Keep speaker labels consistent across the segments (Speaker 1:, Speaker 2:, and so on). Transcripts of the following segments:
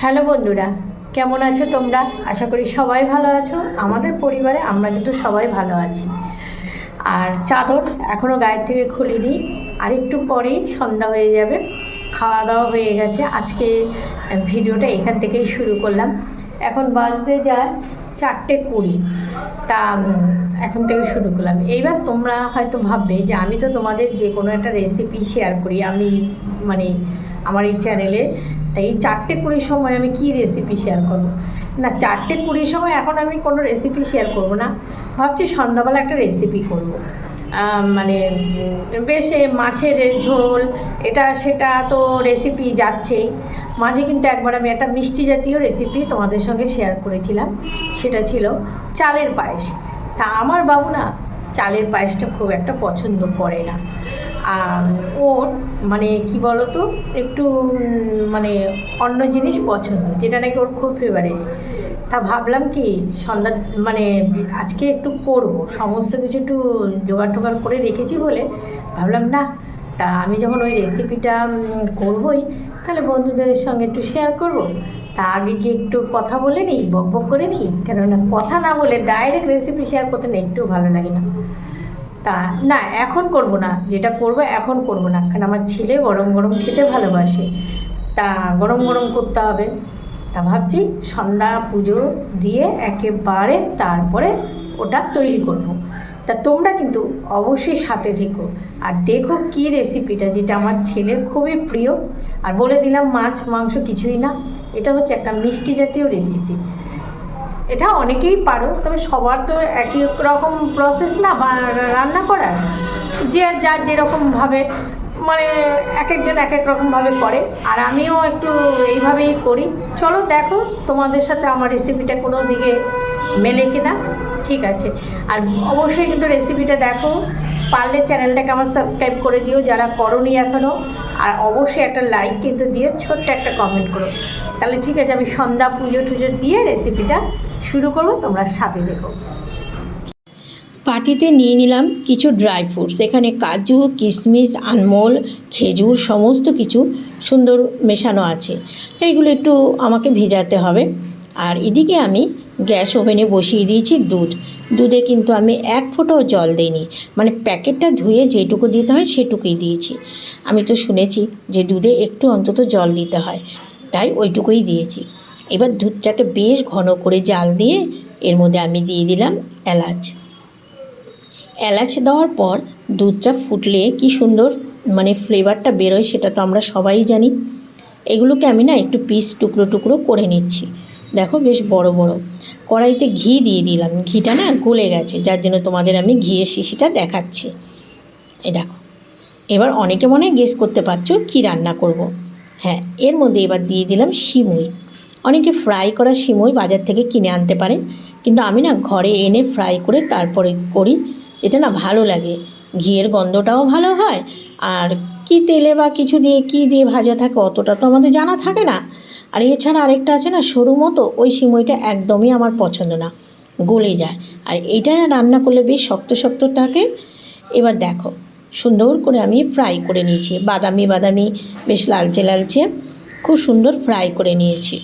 Speaker 1: Hello বন্ধুরা, কেমন আছো তোমরা? আশা করি সবাই ভালো আছো। আমাদের পরিবারে আমরা কিন্তু সবাই ভালো আছি। আর চাদর এখনও গায়ের থেকে খুলিনি। আর একটু পরেই সন্ধ্যা হয়ে যাবে। খাওয়া দাওয়া হয়ে গেছে। আজকে ভিডিওটা এখান থেকেই শুরু করলাম। এখন বাজতে যায় চারটে কুড়ি। তা এখন থেকে শুরু করলাম। এইবার তোমরা হয়তো ভাববে যে আমি তো তোমাদের যে কোনো একটা রেসিপি শেয়ার করি। আমি মানে আমার এই চ্যানেলে তাই এই চারটে কুড়ির সময় আমি কি রেসিপি শেয়ার করব? না, চারটে কুড়ির সময় এখন আমি কোনো রেসিপি শেয়ার করব না। ভাবছি সন্ধ্যাবেলা একটা রেসিপি করব। মানে বেশ মাছের ঝোল, এটা সেটা তো রেসিপি যাচ্ছেই মাঝে কিন্তু একবার আমি একটা মিষ্টি জাতীয় রেসিপি তোমাদের সঙ্গে শেয়ার করেছিলাম। সেটা ছিল চালের পায়েস। তা আমার বাবু না চালের পায়েসটা খুব একটা পছন্দ করে না। আর ওর মানে কি বলতো, একটু মানে অন্য জিনিস পছন্দ, যেটা নাকি ওর খুব ফেভারিট তা ভাবলাম কি, সন্ধ্যা মানে আজকে একটু করব, সমস্ত কিছু একটু জোগাড় টোগাড় করে রেখেছি বলে। ভাবলাম না, তা আমি যখন ওই রেসিপিটা করবই, তাহলে বন্ধুদের সঙ্গে একটু শেয়ার করব। তা আগে গিয়ে একটু কথা বলে নিই, বক বক করে নিই, কেননা কথা না বলে ডাইরেক্ট রেসিপি শেয়ার করতে না একটু ভালো লাগে না। তা না, এখন করব না। যেটা করব এখন করব না। কারণ আমার ছেলে গরম গরম খেতে ভালোবাসে। তা গরম গরম করতে হবে। তা ভাবছি সন্ধ্যা পুজো দিয়ে একেবারে তারপরে ওটা তৈরি করব। তা তোমরা কিন্তু অবশ্যই সাথে থেকো। আর দেখো কী রেসিপিটা যেটা আমার ছেলের খুবই প্রিয়। আর বলে দিলাম মাছ, মাংস কিছুই না। এটা হচ্ছে একটা মিষ্টি জাতীয় রেসিপি এটা অনেকেই পারো, তবে সবার তো একই রকম প্রসেস না রান্না করার? যে যার যেরকমভাবে মানে এক একজন এক এক রকমভাবে করে। আর আমিও একটু এইভাবেই করি। চলো দেখো তোমাদের সাথে আমার রেসিপিটা কোনো দিকে মেলে কিনা। ঠিক আছে। আর অবশ্যই কিন্তু রেসিপিটা দেখো। পারলে চ্যানেলটাকে আমার সাবস্ক্রাইব করে দিও, যারা করনি এখনও আর অবশ্যই একটা লাইক কিন্তু দিয়ে ছোট্ট একটা কমেন্ট করো। তাহলে ঠিক আছে, আমি সন্ধ্যা পুজো টুজো দিয়ে রেসিপিটা শুরু করব তোমরা সাথে দেখো। পাটিতে নিয়ে নিলাম কিছু ড্রাই ফ্রুটস এখানে কাজু, কিশমিশ, আনমোল, খেজুর সমস্ত কিছু সুন্দর মেশানো আছে। তো এগুলো একটু আমাকে ভেজাতে হবে। আর এদিকে আমি গ্যাস ওভেনে বসিয়ে দিয়েছি দুধ। দুধে কিন্তু আমি এক ফোঁটাও জল দিইনি। মানে প্যাকেটটা ধুয়ে যেটুকু দিতে হয় সেটুকুই দিয়েছি। আমি তো শুনেছি যে দুধে একটু অন্তত জল দিতে হয়। তাই ওইটুকুই দিয়েছি। এবার দুধটাকে বেশ ঘন করে জাল দিয়ে এর মধ্যে আমি দিয়ে দিলাম এলাচ। এলাচ দেওয়ার পর দুধটা ফুটলে কি সুন্দর মানে ফ্লেভারটা বেরোয় সেটা তো আমরা সবাই জানি। এগুলোকে আমি না একটু পিস টুকরো টুকরো করে নিচ্ছি। দেখো বেশ বড় বড়। কড়াইতে ঘি দিয়ে দিলাম। ঘিটা না গলে গেছে, যার জন্য তোমাদের আমি ঘিয়ের শিশিটা দেখাচ্ছি। এই দেখো। এবার অনেকে মনে গেস করতে পারছ কী রান্না করব। হ্যাঁ এর মধ্যে এবার দিয়ে দিলাম সিমুই অনেকে ফ্রাই করা সিমুই বাজার থেকে কিনে আনতে পারে, কিন্তু আমি না ঘরে এনে ফ্রাই করে তারপরে করি। এটা না ভালো লাগে। ঘিয়ের গন্ধটাও ভালো হয়। আর কি তেলে বা কিছু দিয়ে কি দিয়ে ভাজা থাকে অতটা তো আমাদের জানা থাকে না। আর এছাড়া আরেকটা আছে না, সরু মতো, ওই সিমইটা একদমই আমার পছন্দ না। গলে যায়। আর এইটা রান্না করলে বেশ শক্ত শক্ত থাকে। এবার দেখো, সুন্দর করে আমি ফ্রাই করে নিয়েছি। বাদামি বাদামি, বেশ লালচে লালচে, খুব সুন্দর ফ্রাই করে নিয়েছি।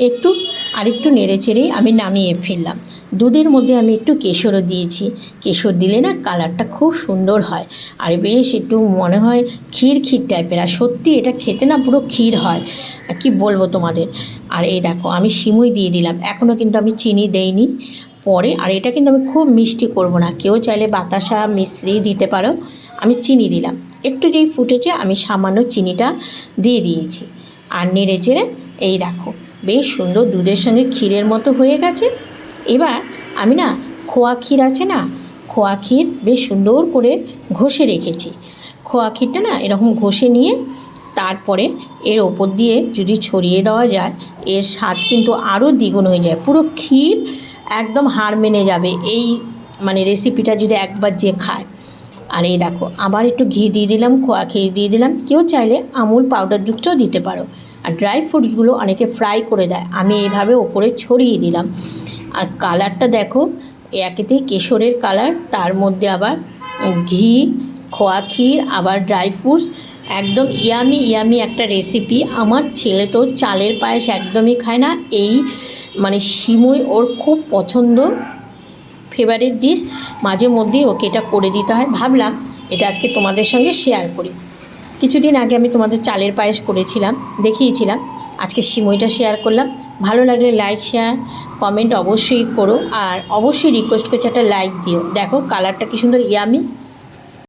Speaker 1: একটু আরেকটু নেড়ে চেড়েই আমি নামিয়ে ফেললাম। দুধের মধ্যে আমি একটু কেশরও দিয়েছি। কেশর দিলে না কালারটা খুব সুন্দর হয়। আর বেশ একটু মনে হয় ক্ষীর ক্ষীর টাইপের আর সত্যি এটা খেতে না পুরো ক্ষীর হয়। কি বলব তোমাদের? আর এই দেখো, আমি সিমুই দিয়ে দিলাম। এখনও কিন্তু আমি চিনি দেইনি। পরে, আর এটা কিন্তু আমি খুব মিষ্টি করব না। কেউ চাইলে বাতাসা, মিশ্রি দিতে পারো। আমি চিনি দিলাম। একটু যেই ফুটেছে, আমি সামান্য চিনিটা দিয়ে দিয়েছি। আর নেড়ে চেড়ে, এই দেখো। বেশ সুন্দর দুধের সঙ্গে ক্ষীরের মতো হয়ে গেছে। এবার আমি না খোয়া ক্ষীর আছে না, খোয়া ক্ষীর বেশ সুন্দর করে ঘষে রেখেছি। খোয়া ক্ষীরটা না এরকম ঘষে নিয়ে তারপরে এর ওপর দিয়ে যদি ছড়িয়ে দেওয়া যায়, এর স্বাদ কিন্তু আরও দ্বিগুণ হয়ে যায়। পুরো ক্ষীর একদম হার মেনে যাবে। এই মানে রেসিপিটা যদি একবার যে খায়। আর এই দেখো, আবার একটু ঘি দিয়ে দিলাম, খোয়া ক্ষীর দিয়ে দিলাম। কেউ চাইলে আমুল পাউডার দুধটাও দিতে পারো। আর ড্রাই ফ্রুটসগুলো অনেকে ফ্রাই করে দেয়। আমি এইভাবে ওপরে ছড়িয়ে দিলাম। আর কালারটা দেখো একেতেই কেশরের কালার তার মধ্যে আবার ঘি, খোয়া ক্ষীর, আবার ড্রাই ফ্রুটস একদম ইয়ামি ইয়ামি একটা রেসিপি আমার ছেলে তো চালের পায়েস একদমই খায় না। এই মানে সিমুই ওর খুব পছন্দ। ফেভারিট ডিশ মাঝে মধ্যেই ওকে এটা করে দিতে হয়। ভাবলাম এটা আজকে তোমাদের সঙ্গে শেয়ার করি। কিছুদিন আগে আমি তোমাদের চালের পায়েস করেছিলাম, দেখিয়েছিলাম। আজকে সিমইটা শেয়ার করলাম। ভালো লাগলে লাইক শেয়ার কমেন্ট অবশ্যই করো। আর অবশ্যই রিকোয়েস্ট করছি একটা লাইক দিও। দেখো কালারটা কি সুন্দর ইয়ামি